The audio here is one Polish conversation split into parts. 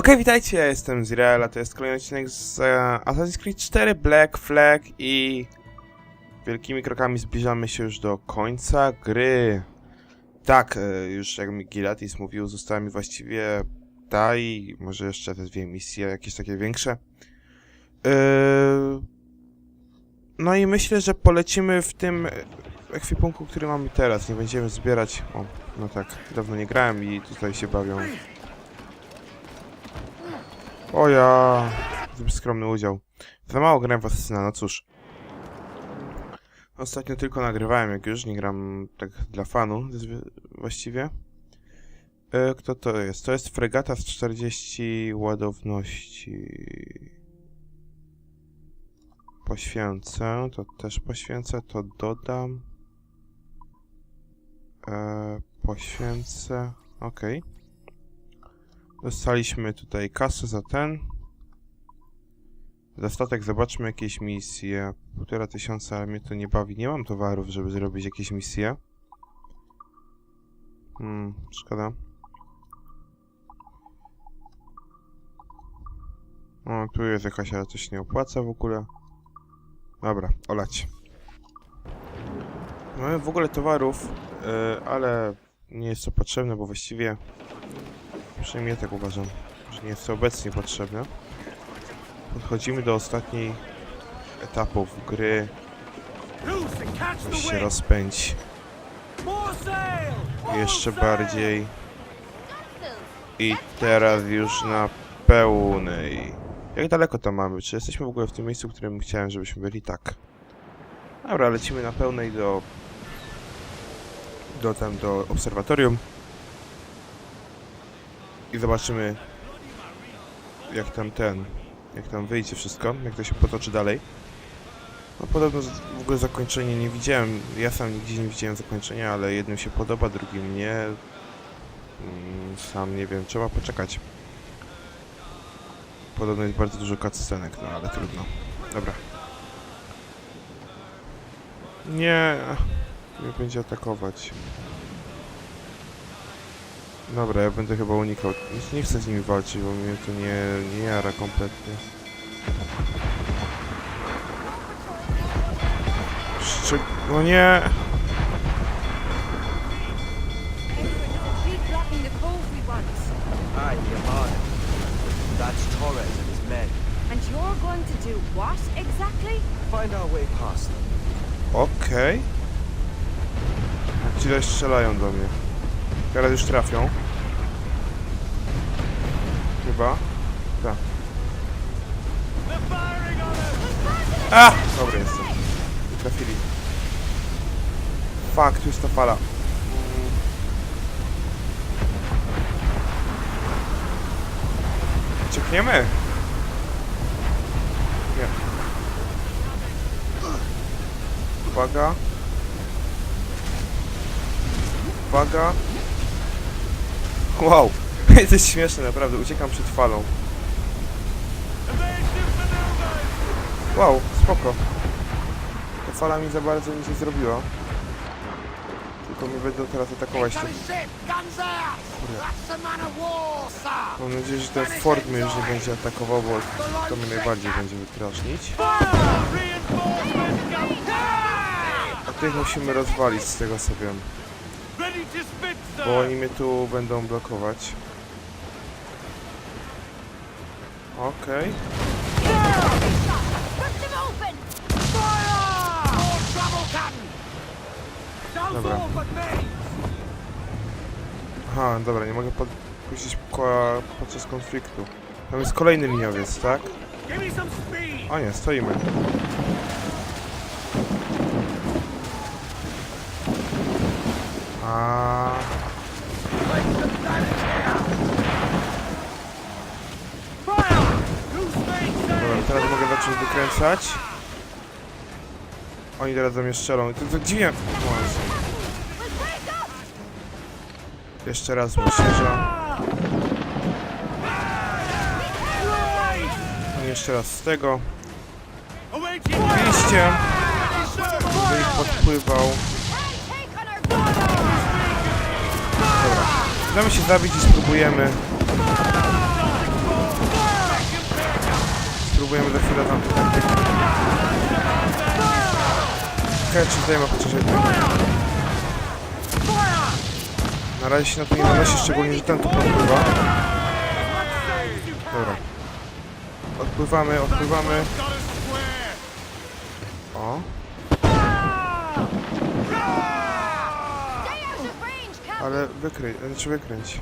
Okej, witajcie, ja jestem Zirael, a to jest kolejny odcinek z e, Assassin's Creed 4 Black Flag i wielkimi krokami zbliżamy się już do końca gry. Tak, e, już jak mi Gilatis mówił, została mi właściwie ta i może jeszcze te dwie misje, jakieś takie większe. E, no i myślę, że polecimy w tym ekwipunku, który mamy teraz. Nie będziemy zbierać... O, no tak, dawno nie grałem i tutaj się bawią. O ja, zbyt skromny udział. Za mało grałem w Asesyna, no cóż. Ostatnio tylko nagrywałem, jak już nie gram tak dla fanu, właściwie. E, kto to jest? To jest fregata z 40 ładowności. Poświęcę, to też poświęcę, to dodam. E, poświęcę, okej. Dostaliśmy tutaj kasę za ten. Za statek zobaczmy jakieś misje. Półtora tysiąca, ale mnie to nie bawi. Nie mam towarów, żeby zrobić jakieś misje. Hmm, szkoda. O, tu jest jakaś, ale się nie opłaca w ogóle. Dobra, olać. Mamy w ogóle towarów, yy, ale nie jest to potrzebne, bo właściwie Przynajmniej tak uważam, że nie jest to obecnie potrzebne. Podchodzimy do ostatniej etapów gry. Weź się rozpędź jeszcze bardziej. I teraz już na pełnej. Jak daleko tam mamy? Czy jesteśmy w ogóle w tym miejscu, w którym chciałem, żebyśmy byli? Tak. Dobra, lecimy na pełnej do... Do tam, do obserwatorium. I zobaczymy jak tam ten, jak tam wyjdzie wszystko, jak to się potoczy dalej. No podobno w ogóle zakończenie nie widziałem, ja sam nigdzie nie widziałem zakończenia, ale jednym się podoba, drugim nie. Mm, Sam nie wiem, trzeba poczekać. Podobno jest bardzo dużo cutscenek, no ale trudno. Dobra. Nie, nie będzie atakować. Dobra, ja będę chyba unikał. Nie- Nie chcę z nimi walczyć, bo mnie to nie, nie jara kompletnie. Szczy... No nie! Yamada. That's Torres and his men. And you're going to do what exactly? Find our way past them. Okej. Ci zaś strzelają do mnie. Teraz już trafią. Chyba. Tak. A! Dobry jestem. Trafili. Tu jest ta fala. Ciekniemy? Nie. Uwaga. Uwaga. Wow. To jest śmieszne, naprawdę. Uciekam przed falą. Wow, spoko. Ta fala mi za bardzo nic nie zrobiła. Tylko mnie będą teraz atakować. Te... Mam nadzieję, że ten Ford mnie już nie będzie atakował, bo to mnie najbardziej będzie wystraszyć. A tych musimy rozwalić z tego co wiem. Bo oni mnie tu będą blokować. Okej. Open! Dobra. Aha, dobra, nie mogę podpuścić koła podczas konfliktu. Tam jest kolejny liniowiec, tak? O nie, stoimy. A... Dobra, zacząć wykręcać. Oni teraz do mnie strzelą. To, to dziwnie... Jeszcze raz myślę, jeszcze raz z tego. By ich podpływał. Dobra. Damy się zabić i spróbujemy spróbujemy za chwilę tam taktyki. Okej, czy zdejmę chociaż jednego. Na razie się na to nie nanosi, szczególnie, że ten tu podpływa. Dobra. Odpływamy, odpływamy. O, ale wykryj, znaczy wykręć.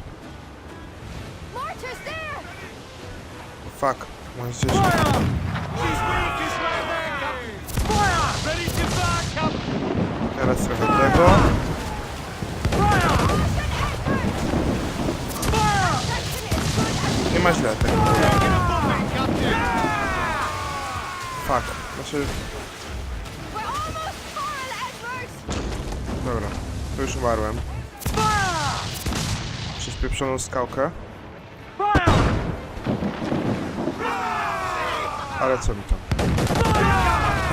Fuck, back up! Teraz trochę tego. Nie ma źle tego. Fuck, znaczy, dobra, to już umarłem. Przez pieprzoną skałkę. Ale co mi tam?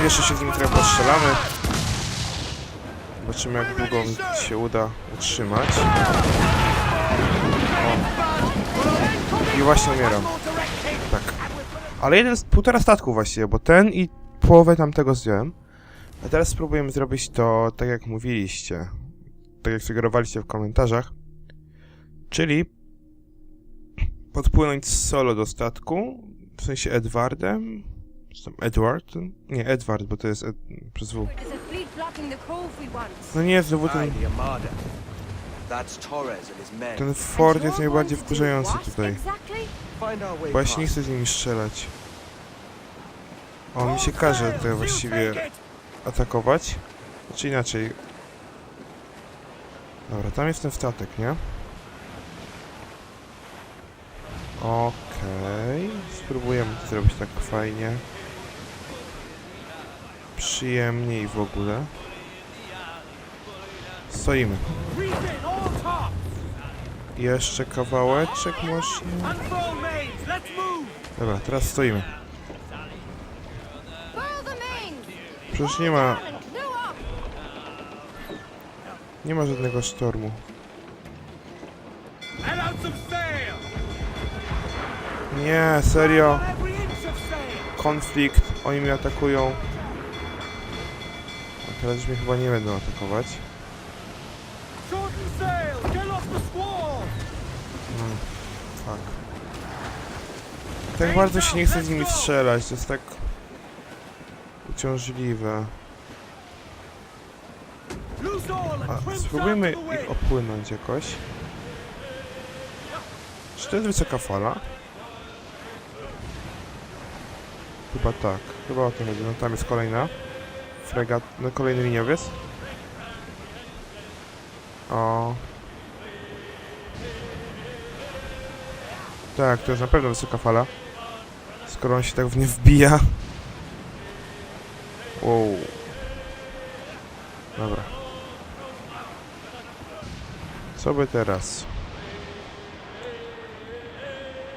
Jeszcze się z nim trochę postrzelamy. Zobaczymy jak długo się uda utrzymać. O. I właśnie umieram. Tak. Ale jeden, z- półtora statku właściwie, bo ten i połowę tamtego zdjąłem. A teraz spróbujemy zrobić to tak jak mówiliście. Tak jak sugerowaliście w komentarzach. Czyli podpłynąć solo do statku, w sensie Edwardem. Czy tam Edward? Nie, Edward, bo to jest Ed, przez W. No nie, znowu ten, ten Ford jest najbardziej wkurzający tutaj. Bo ja się nie chcę z nimi strzelać. On mi się każe tutaj właściwie atakować. Znaczy inaczej. Dobra, tam jest ten statek, nie? Okej. Spróbujemy zrobić tak fajnie. Przyjemnie i w ogóle. Stoimy. Jeszcze kawałeczek move! Dobra, teraz stoimy. Przecież nie ma, nie ma żadnego sztormu. Nie, serio. Konflikt, oni mnie atakują. A teraz już mnie chyba nie będą atakować. Hmm, fuck. Tak bardzo się nie chce z nimi strzelać, to jest tak uciążliwe. A, spróbujmy ich opłynąć jakoś. Czy to jest wysoka fala? Chyba tak, chyba o to chodzi. No tam jest kolejna. Fregat, no kolejny liniowiec. O. Tak, to jest na pewno wysoka fala. Skoro on się tak w nie wbija. Wow. Dobra. Co by teraz?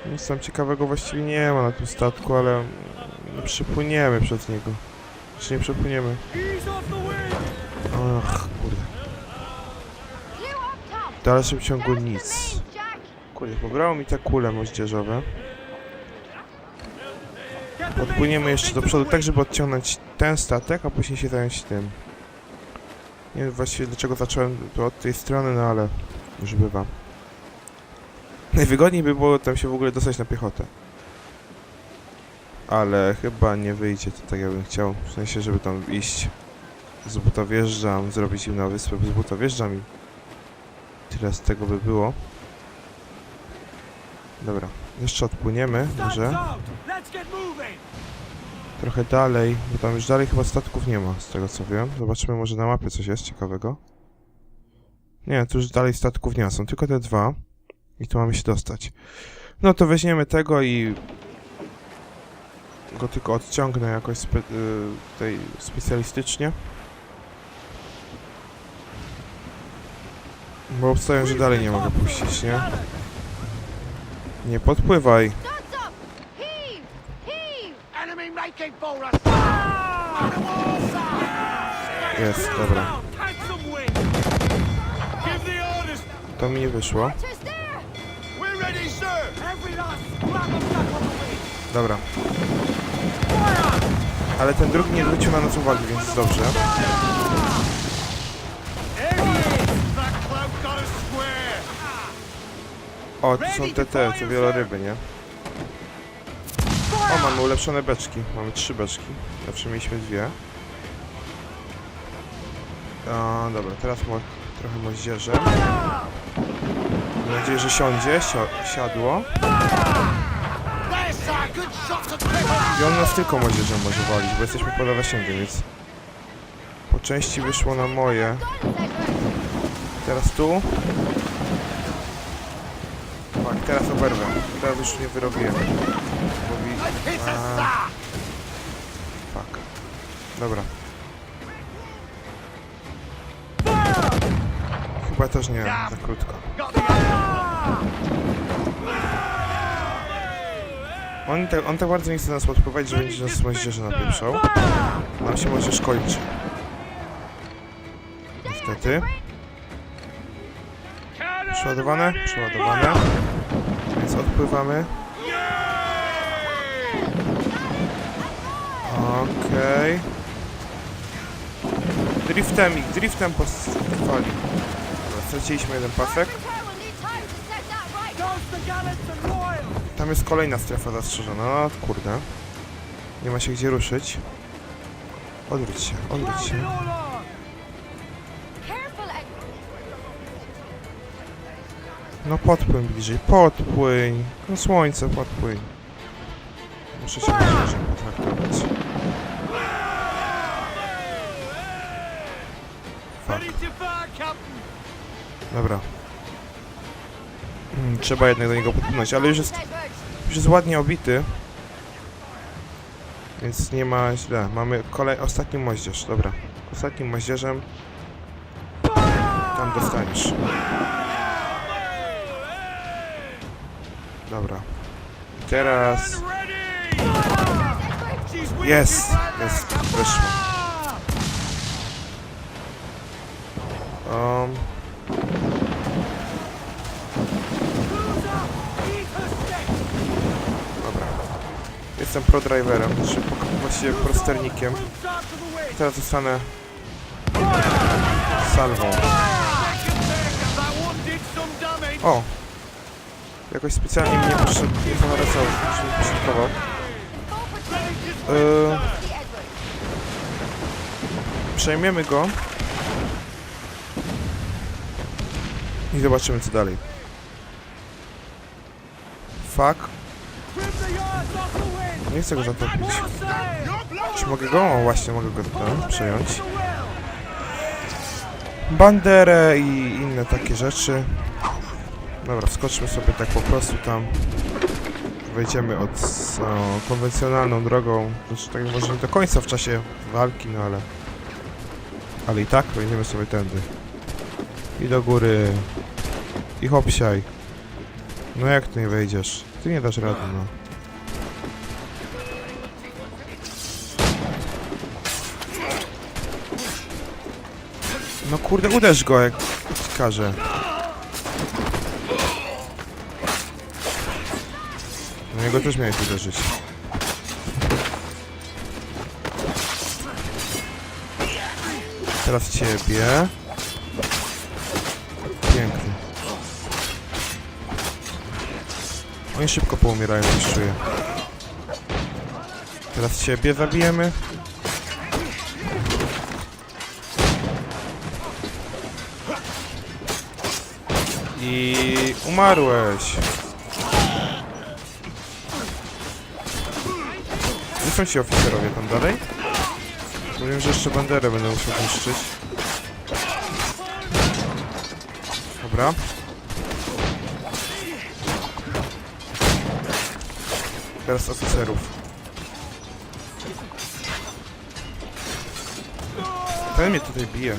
Nic tam ciekawego właściwie nie ma na tym statku, ale nie przypłyniemy przez niego. Czy nie przepłyniemy? Ach, kurde. W dalszym ciągu nic. Kurde, pobrało mi te kule moździerzowe. Podpłyniemy jeszcze do przodu, tak żeby odciągnąć ten statek, a później się zająć tym. Nie wiem właściwie dlaczego zacząłem to od tej strony, no ale już bywa. Najwygodniej by było tam się w ogóle dostać na piechotę. Ale chyba nie wyjdzie to tak jakbym chciał. W sensie, żeby tam iść z buta wjeżdżam, zrobić im na wyspę, z buta wjeżdżam i tyle z tego by było. Dobra, jeszcze odpłyniemy, może trochę dalej, bo tam już dalej chyba statków nie ma, z tego co wiem. Zobaczymy, może na mapie coś jest ciekawego. Nie, tu już dalej statków nie ma, są tylko te dwa. I tu mamy się dostać. No to weźmiemy tego i go tylko odciągnę jakoś spe, y, tutaj specjalistycznie. Bo obstawiam, że dalej nie mogę puścić, nie? Nie podpływaj. Jest, dobra. To mi nie wyszło. Mortars Ale ten drugi nie zwrócił na nas uwagi, więc dobrze. O, to są te, te, te wieloryby, nie? O, mamy ulepszone beczki. Mamy trzy beczki. Zawsze mieliśmy dwie. A, dobra, teraz mo trochę moździerzem. Mam nadzieję, że siądzie. Sio siadło. I on nas tylko moździerzem może walić, bo jesteśmy poza zasięgiem, więc... Po części wyszło na moje. Teraz tu. Tak, teraz oberwę. Teraz już nie wyrobiłem. Mówi... Dobra. Chyba też nie, za krótko. On tak, on tak bardzo nie chce nas podpływać, że będzie nas moździerze napieprzał. Nam się moździerz kończy. Niestety. Przeładowane? Przeładowane. Więc odpływamy. Okej. Driftem ich, driftem po s- fali. Dobra, straciliśmy jeden pasek. Tam jest kolejna strefa zastrzeżona. No kurde. Nie ma się gdzie ruszyć. Odwróć się, odwróć się. No podpłyń bliżej, podpłyń. No słońce, podpłyń. Muszę się bliżej potraktować. Fuck. Dobra. Trzeba jednak do niego podpłynąć, ale już jest, już jest ładnie obity. Więc nie ma źle. Mamy kolej, ostatni moździerz, dobra. Ostatnim moździerzem tam dostaniesz. Dobra. Teraz... She's with Jest! Jest, wyszło. Um, Jestem pro-driverem, znaczy właściwie prosternikiem. Teraz zostanę salwą. O! Jakoś specjalnie mnie poszedł, nie poszedkował. Yy, przejmiemy go. I zobaczymy co dalej. Fuck. Nie chcę go zatopić. Czy mogę go? O, właśnie, mogę go tam przejąć. Banderę i inne takie rzeczy. Dobra, wskoczmy sobie tak po prostu tam. Wejdziemy od o, konwencjonalną drogą. Znaczy tak może nie do końca w czasie walki, no ale... Ale i tak wejdziemy sobie tędy. I do góry. I hopsiaj. No jak ty nie wejdziesz? Ty nie dasz rady, no. No kurde, uderz go jak ci każę. No jego też miałeś uderzyć. Teraz ciebie. Pięknie. Oni szybko poumierają, już czuję. Teraz ciebie zabijemy. I umarłeś. Gdzie są ci oficerowie tam dalej? Bo Wiem, że jeszcze banderę będę musiał niszczyć. Dobra. Teraz oficerów. Ten mnie tutaj bije.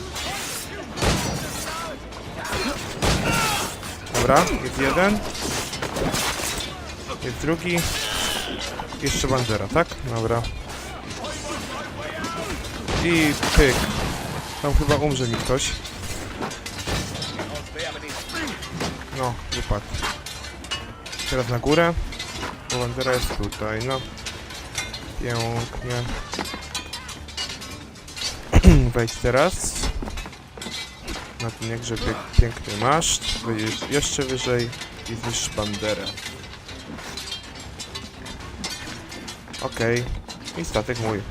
Dobra, jest jeden. Jest drugi. Jeszcze bandera, tak? Dobra. I pyk. Tam chyba umrze mi ktoś. No, wypadł. Teraz na górę. Bo bandera jest tutaj, no. Pięknie. wejdź teraz. Na ten jakże piękny maszt. Jeszcze wyżej i zniszcz banderę. Okej. I statek mój.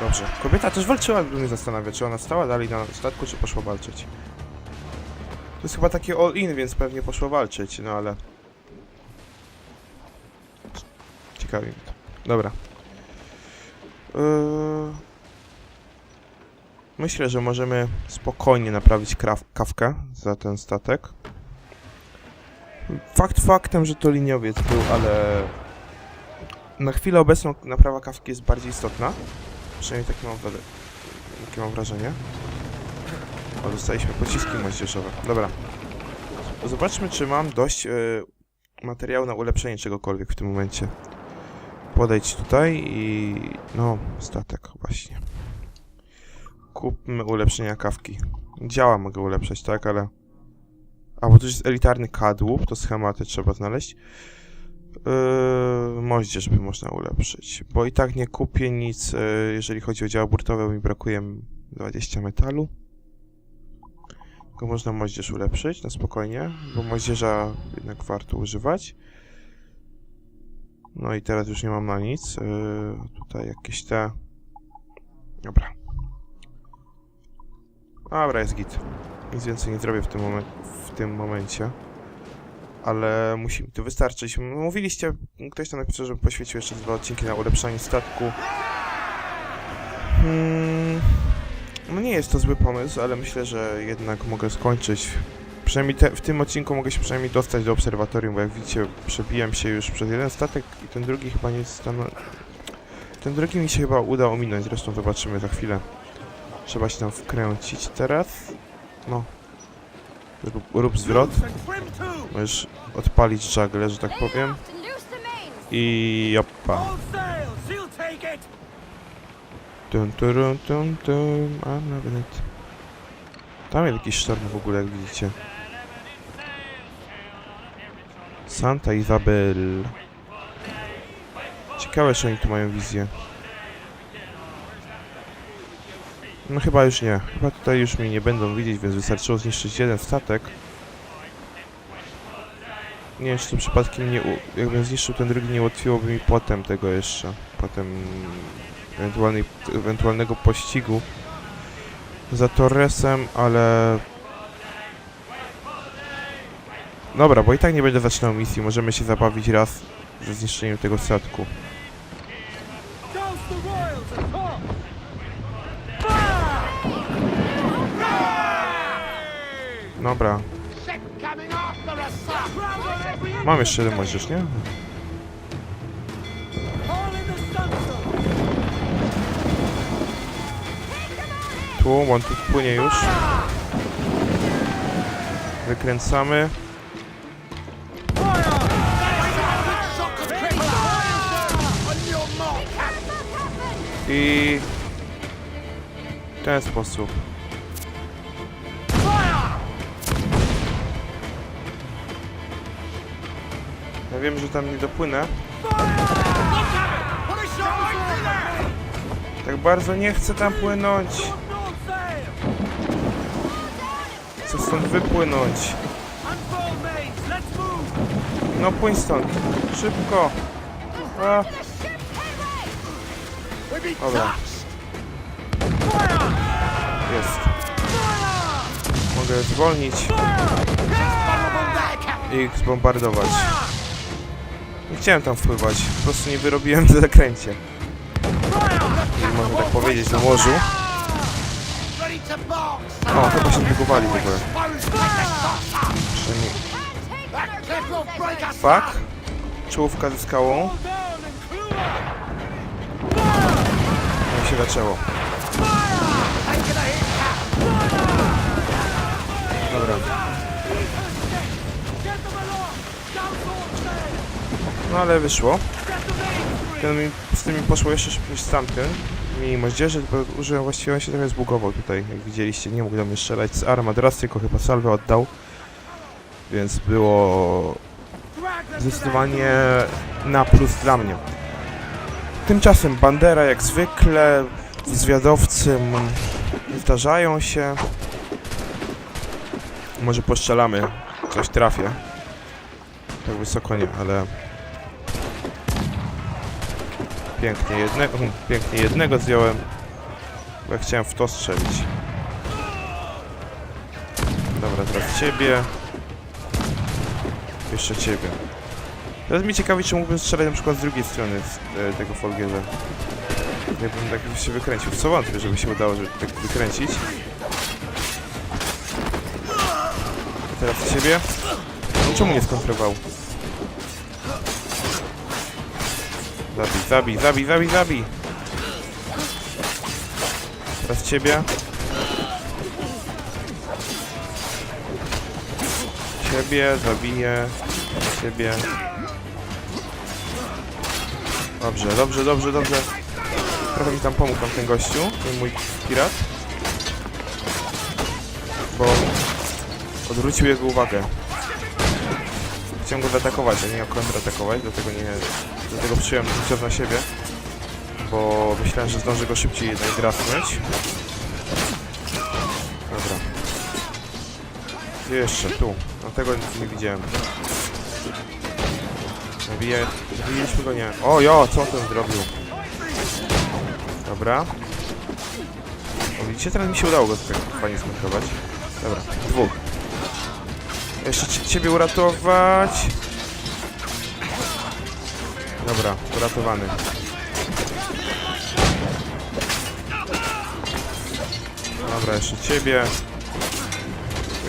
Dobrze. Kobieta też walczyła, bym mnie zastanawia, czy ona stała dalej na statku, czy poszła walczyć. To jest chyba takie all-in, więc pewnie poszło walczyć, no ale... Ciekawi mnie to. Dobra. Yy... Myślę, że możemy spokojnie naprawić kawkę za ten statek. Fakt faktem, że to liniowiec był, ale... Na chwilę obecną naprawa kawki jest bardziej istotna. Przynajmniej takie mam, takie mam wrażenie. O, dostaliśmy pociski moździerzowe. Dobra. Zobaczmy, czy mam dość e, materiału na ulepszenie czegokolwiek w tym momencie. Podejdź tutaj i... No, statek właśnie. Kupmy ulepszenia kawki. Działa mogę ulepszać, tak, ale... A, bo to jest elitarny kadłub, to schematy trzeba znaleźć. Yy, moździerz by można ulepszyć, bo i tak nie kupię nic, yy, jeżeli chodzi o działa burtowe, mi brakuje 20 metalu. Tylko można moździerz ulepszyć na spokojnie, bo moździerza jednak warto używać. No i teraz już nie mam na nic. Yy, tutaj jakieś te... Dobra. Dobra, jest git. Nic więcej nie zrobię w tym, momen w tym momencie. Ale musi mi to wystarczyć. Mówiliście, ktoś tam napisał, że poświęcił jeszcze dwa odcinki na ulepszanie statku. Hmm, no nie jest to zły pomysł, ale myślę, że jednak mogę skończyć. Przynajmniej te, w tym odcinku mogę się przynajmniej dostać do obserwatorium, bo jak widzicie, przebiłem się już przez jeden statek i ten drugi chyba nie stanął. Ten drugi mi się chyba uda ominąć, zresztą zobaczymy za chwilę. Trzeba się tam wkręcić teraz. No. Rób, rób zwrot. Możesz odpalić żagle, że tak powiem. I it! Tum, turum, tum, tum, a nawet... Tam jest jakiś sztorm w ogóle, jak widzicie. Santa Isabel. Ciekawe, czy oni tu mają wizję. No chyba już nie. Chyba tutaj już mnie nie będą widzieć, więc wystarczyło zniszczyć jeden statek. Nie wiem, czy to przypadkiem nie... Jakbym zniszczył ten drugi, nie ułatwiłoby mi potem tego jeszcze. Potem ewentualnej, ewentualnego pościgu za Torresem, ale... Dobra, bo i tak nie będę zaczynał misji, możemy się zabawić raz ze zniszczeniem tego statku. Dobra, mam jeszcze jeden moździerz, nie? Tu, on tu płynie już. Wykręcamy. I... W ten sposób. Wiem, że tam nie dopłynę. Tak bardzo nie chcę tam płynąć. Chcę stąd wypłynąć. No płyń stąd. Szybko. A, Dobra. jest. Mogę zwolnić i zbombardować. Nie chciałem tam wpływać. Po prostu nie wyrobiłem w zakręcie. Fire! Można tak powiedzieć to box! O, chyba się zbugowali w ogóle. Us say. Fuck. Czołówka ze skałą. No i się zaczęło. Dobra. No ale wyszło. Ten mi, z tym mi poszło jeszcze szybciej niż z tamtym. Mi moździerzy, bo użyłem właściwie on się trochę zbugował tutaj, jak widzieliście. Nie mógł do mnie strzelać z armat raz, tylko chyba salwę oddał. Więc było zdecydowanie na plus dla mnie. Tymczasem Bandera jak zwykle, zwiadowcy zdarzają się. Może postrzelamy, coś trafię. Tak wysoko nie, ale... Pięknie jednego, pięknie jednego zdjąłem, bo ja chciałem w to strzelić. Dobra, teraz ciebie. Jeszcze ciebie. Teraz mnie ciekawi, czy mógłbym strzelać na przykład z drugiej strony z e, tego Folgierza. Nie bym tak się wykręcił. Co wątpię, żeby się udało, żeby tak wykręcić. Teraz ciebie. Czemu nie skontrował? Zabij, zabij, zabij, zabij, zabij. Teraz ciebie. Ciebie, zabiję. Ciebie. Dobrze, dobrze, dobrze, dobrze. Trochę mi tam pomógł tam ten gościu, ten mój pirat. Bo odwrócił jego uwagę. Chciałem go zaatakować, a nie kontratakować, dlatego nie... Dlatego przyjąłem cios na siebie. Bo myślałem, że zdążę go szybciej jednak. Dobra. Gdzie jeszcze? Tu. No tego nie widziałem. Zabije... Zabiliśmy go, nie. O, jo, co on ten zrobił? Dobra. O, widzicie, teraz mi się udało go tak fajnie skontrować. Dobra, dwóch. Jeszcze ci- ciebie uratować. Uratowany. Dobra, jeszcze ciebie.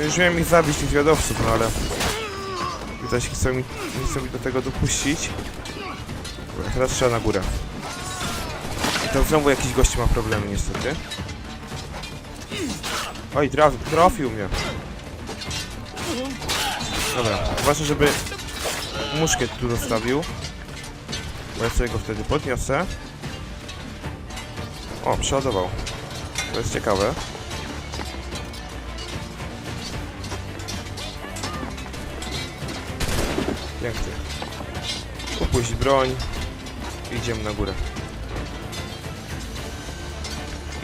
Już miałem ich zabić, tych zwiadowców, no ale... Widać, chcą mi, chcą mi do tego dopuścić. Dobra, teraz trzeba na górę. I to znowu jakiś gość ma problemy, niestety. Oj, traf, trafił mnie. Dobra, ważne, żeby muszkiet tu zostawił. Bo ja sobie go wtedy podniosę. O, przeładował. To jest ciekawe. Pięknie. Upuść broń. Idziemy na górę.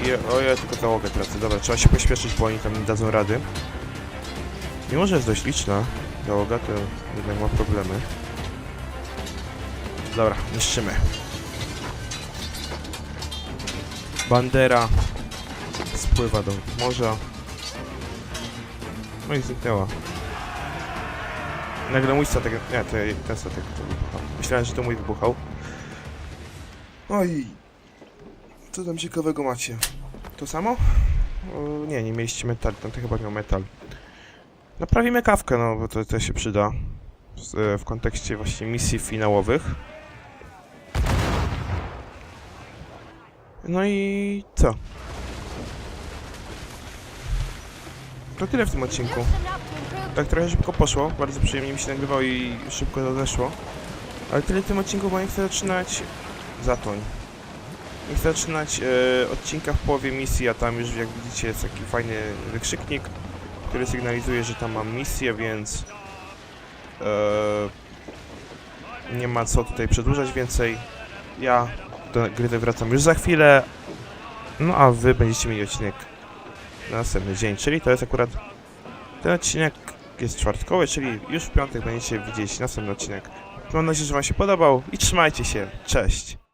I, o, ja tylko załogę tracę. Dobra, trzeba się pośpieszyć, bo oni tam nie dadzą rady. Mimo, że jest dość liczna załoga, to jednak ma problemy. Dobra, niszczymy. Bandera spływa do morza. No i zniknęła. Nagle mój statek... Nie, to ten statek to wybuchał. Myślałem, że to mój wybuchał. Oj. Co tam ciekawego macie? To samo? O, nie, nie mieliście metal. Tam to chyba miał metal. Naprawimy kawkę, no bo to, to się przyda. W kontekście właśnie misji finałowych. No i co? To tyle w tym odcinku. Tak trochę szybko poszło, bardzo przyjemnie mi się nagrywało i szybko to zeszło. Ale tyle w tym odcinku, bo nie chcę zaczynać... Zatoń. Nie chcę zaczynać e, odcinka w połowie misji, a tam już jak widzicie jest taki fajny wykrzyknik, który sygnalizuje, że tam mam misję, więc... E, nie ma co tutaj przedłużać więcej. Ja do gry wracam już za chwilę. No a wy będziecie mieli odcinek na następny dzień, czyli to jest akurat ten odcinek jest czwartkowy, czyli już w piątek będziecie widzieć następny odcinek. Mam nadzieję, że Wam się podobał i trzymajcie się. Cześć!